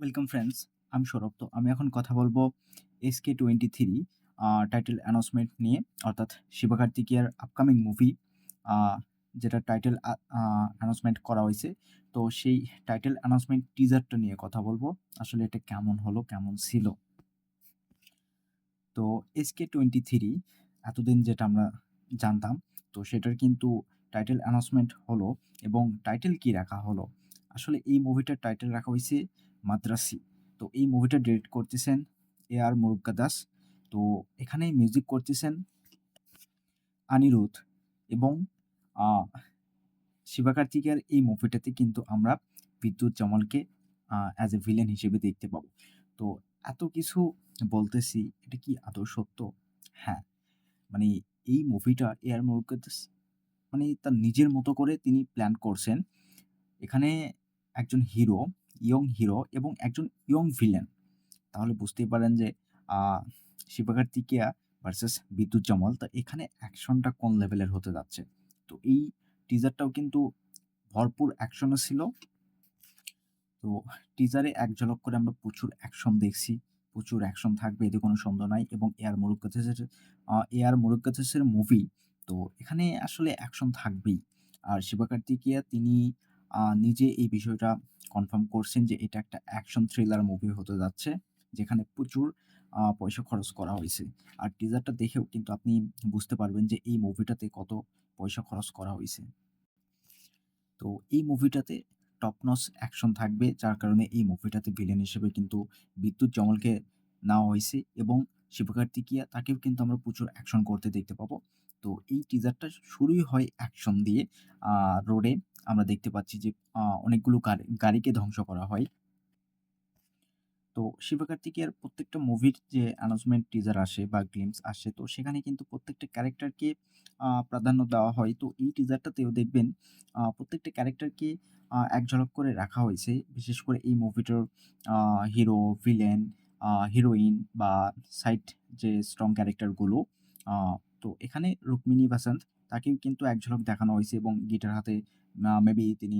Welcome friends আমি সৌরভ তো আমি এখন কথা বলব SK twenty three title announcement নিয়ে, অর্থাৎ শিবা কার্তিকেয়ার আপকামিং মুভি যেটা টাইটেল অ্যানাউন্সমেন্ট করা হয়েছে। তো সেই টাইটেল অ্যানাউন্সমেন্ট টিজারটা নিয়ে কথা বলব। আসলে এটা কেমন হলো, কেমন ছিল? তো এসকে টোয়েন্টি থ্রি এতদিন যেটা আমরা জানতাম, তো সেটার কিন্তু টাইটেল অ্যানাউন্সমেন্ট হলো এবং টাইটেল কি রাখা হলো? আসলে এই মুভিটার টাইটেল রাখা হয়েছে মাদ্রাসি। তো এই মুভিটা ডিরেক্ট করতেছেন এ আর মুরুগা দাস। তো এখানে মিউজিক করতেছেন আনিরুদ্ধ এবং শিবা কার্তিকের এই মুভিটাতে কিন্তু আমরা বিদ্যুৎ জামালকে অ্যাজ এ ভিলেন হিসেবে দেখতে পাবো। তো এত কিছু বলতেছি, এটা কি আদৌ সত্য? হ্যাঁ মানে এই মুভিটা এ আর মুরুগা দাস মানে তার নিজের মতো করে তিনি প্ল্যান করছেন। এখানে একজন হিরো, ইয়ং হিরো এবং একজন ইয়ং ভিলেন। তাহলে বুঝতেই পারেন যে শিবকার্তিকেয়া ভার্সেস বিদ্যুৎ জামাল, তা এখানে অ্যাকশনটা কোন লেভেলের হতে যাচ্ছে? তো এই টিজারটাও কিন্তু ভরপুর অ্যাকশনও ছিল। তো টিজারে এক ঝলক করে আমরা প্রচুর অ্যাকশন দেখছি, প্রচুর অ্যাকশন থাকবে, এতে কোনো সন্দেহ নাই এবং এয়ার মুরুগাথেসের এয়ার মুরুগাথেসের মুভি তো এখানে আসলে অ্যাকশন থাকবেই। আর শিবকার্তিকেয়া তিনি নিজে এই বিষয়টা কনফার্ম করছেন যে এটা একটা অ্যাকশন থ্রিলার মুভি হতে যাচ্ছে, যেখানে প্রচুর পয়সা খরচ করা হয়েছে। আর টিজারটা দেখেও কিন্তু আপনি বুঝতে পারবেন যে এই মুভিটাতে কত পয়সা খরচ করা হয়েছে। তো এই মুভিটাতে টপনস অ্যাকশন থাকবে, যার কারণে এই মুভিটাতে ভিলেন হিসেবে কিন্তু বিদ্যুৎ জমলকে নেওয়া হয়েছে এবং শিবকার্তিকিয়া তাকেও কিন্তু আমরা প্রচুর অ্যাকশন করতে দেখতে পাবো। তো এই টিজারটা শুরুই হয় অ্যাকশন দিয়ে রোডে আমরা দেখতে পাচ্ছি যে অনেকগুলো গাড়িকে ধ্বংস করা হয়। তো শিবকার্তিকের প্রত্যেকটা মুভির যে অ্যানাউন্সমেন্ট টিজার আসে বা গ্লিমস আসে, তো সেখানে কিন্তু প্রত্যেকটা ক্যারেক্টারকে প্রাধান্য দেওয়া হয়। তো এই টিজারটাতেও দেখবেন প্রত্যেকটা ক্যারেক্টারকে এক ঝলক করে রাখা হয়েছে। বিশেষ করে এই মুভিটার হিরো ভিলেন হিরোইন বা সাইড যে স্ট্রং ক্যারেক্টারগুলো তো এখানে রুক্মিণী বাসন্ত তাকেও কিন্তু এক ঝলক দেখানো হয়েছে এবং গিটার হাতে মেবি তিনি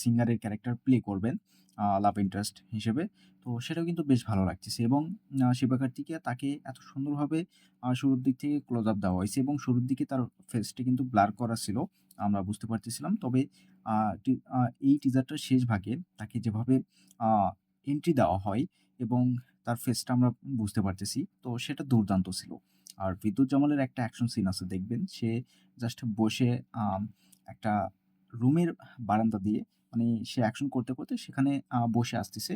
সিঙ্গারের ক্যারেক্টার প্লে করবেন লাভ ইন্টারেস্ট হিসেবে। তো সেটাও কিন্তু বেশ ভালো লাগতেছে এবং শিবাকার্তিকে তাকে এত সুন্দরভাবে শুরুর দিক থেকে ক্লোজ আপ দেওয়া হয়েছে এবং শুরুর দিকে তার ফেসটি কিন্তু ব্লার করা ছিল, আমরা বুঝতে পারতেছিলাম। তবে এই টিজারটার শেষ ভাগে তাকে যেভাবে এন্ট্রি দেওয়া হয় এবং তার ফেসটা আমরা বুঝতে পারতেছি, তো সেটা দুর্দান্ত ছিল। আর বিদ্যুৎ জামালের একটা অ্যাকশন সিন আছে, দেখবেন। সে জাস্ট বসে একটা রুমের বারান্দা দিয়ে মানে সে অ্যাকশন করতে করতে সেখানে বসে আসতেছে।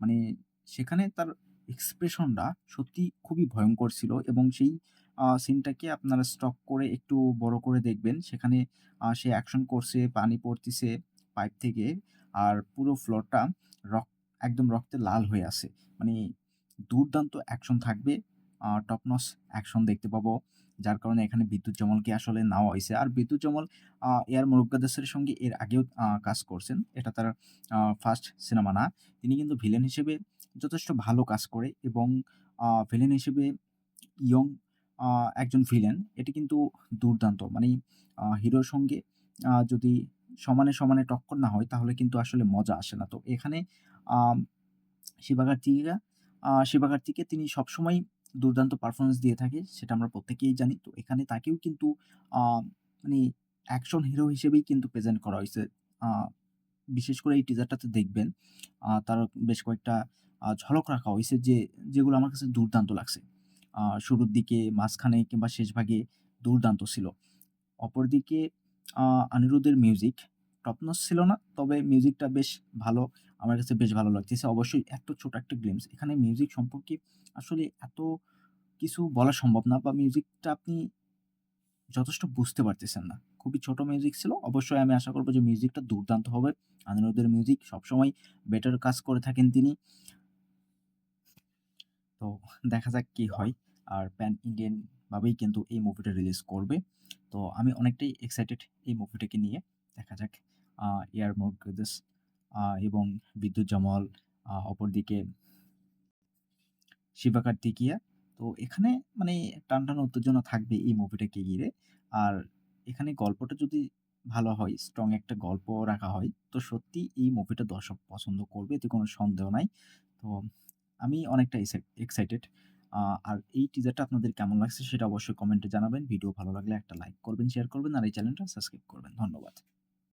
মানে সেখানে তার এক্সপ্রেশনটা সত্যি খুবই ভয়ঙ্কর ছিল এবং সেই সিনটাকে আপনারা স্টক করে একটু বড় করে দেখবেন। সেখানে সে অ্যাকশন করছে, পানি পড়তেছে পাইপ থেকে আর পুরো ফ্লোরটা রক একদম রক্তে লাল হয়ে আছে। মানে দুর্দান্ত অ্যাকশন থাকবে। টপনস অ্যাকশন দেখতে পাবো। যার কারণে এখানে বিদ্যুৎ জমলকে আসলে নেওয়া হয়েছে আর বিদ্যুৎ জমল এয়ার মুরুগাদাসের সঙ্গে এর আগেও কাজ করছেন। এটা তার ফার্স্ট সিনেমা না। তিনি কিন্তু ভিলেন হিসেবে যথেষ্ট ভালো কাজ করে এবং ভিলেন হিসেবে ইয়ং একজন ভিলেন এটি কিন্তু দুর্দান্ত। মানে হিরোর সঙ্গে যদি সমানে সমানে টক্কর না হয়, তাহলে কিন্তু আসলে মজা আসে না। তো এখানে শিবাকার্তিকা শিবাকার্তিকে তিনি সবসময় দুর্দান্ত পারফরমেন্স দিয়ে থাকে, সেটা আমরা প্রত্যেকেই জানি। তো এখানে তাকেও কিন্তু মানে অ্যাকশন হিরো হিসেবেই কিন্তু প্রেজেন্ট করা হয়েছে। বিশেষ করে এই টিজারটাতে দেখবেন তার বেশ কয়েকটা ঝলক রাখা হয়েছে যে, যেগুলো আমার কাছে দুর্দান্ত লাগছে। শুরুর দিকে, মাঝখানে কিংবা শেষ ভাগে দুর্দান্ত ছিল। অপরদিকে অনিরুদ্ধের মিউজিক টপনস ছিল না, তবে মিউজিকটা বেশ ভালো, আমার কাছে বেশ ভালো লাগতেছে। অবশ্যই এত ছোট একটা গ্লিমস এখানে মিউজিক সম্পর্কে আসলে এত কিছু বলা সম্ভব না বা মিউজিকটা আপনি যথেষ্ট বুঝতে পারতেছেন না। খুবই ছোট মিউজিক ছিল, অবশ্যই আমি আশা করব যে মিউজিকটা দুর্দান্ত হবে। আনিরুদ্ধের মিউজিক সবসময় বেটার কাজ করে থাকেন তিনি। তো দেখা যাক কি হয়, আর প্যান ইন্ডিয়ান ভাবেই কিন্তু এই মুভিটা রিলিজ করবে। তো আমি অনেকটাই এক্সাইটেড এই মুভিটাকে নিয়ে, দেখা যাক এয়ার মোরগেস এবং বিদ্যুৎ জামাল অপরদিকে শিবা কার্তিকিয়া তো এখানে মানে টান টান উত্তেজনা থাকবে এই মুভিটাকে ঘিরে আর এখানে গল্পটা যদি ভালো হয়, স্ট্রং একটা গল্প রাখা হয়। তো সত্যিই এই মুভিটা দর্শক পছন্দ করবে এতে কোনো সন্দেহ নাই। তো আমি অনেকটা এক্সাইটেড। আর এই টিজারটা আপনাদের কেমন লাগছে সেটা অবশ্যই কমেন্টে জানাবেন। ভিডিও ভালো লাগলে একটা লাইক করবেন, শেয়ার করবেন আর এই চ্যানেলটা সাবস্ক্রাইব করবেন। ধন্যবাদ।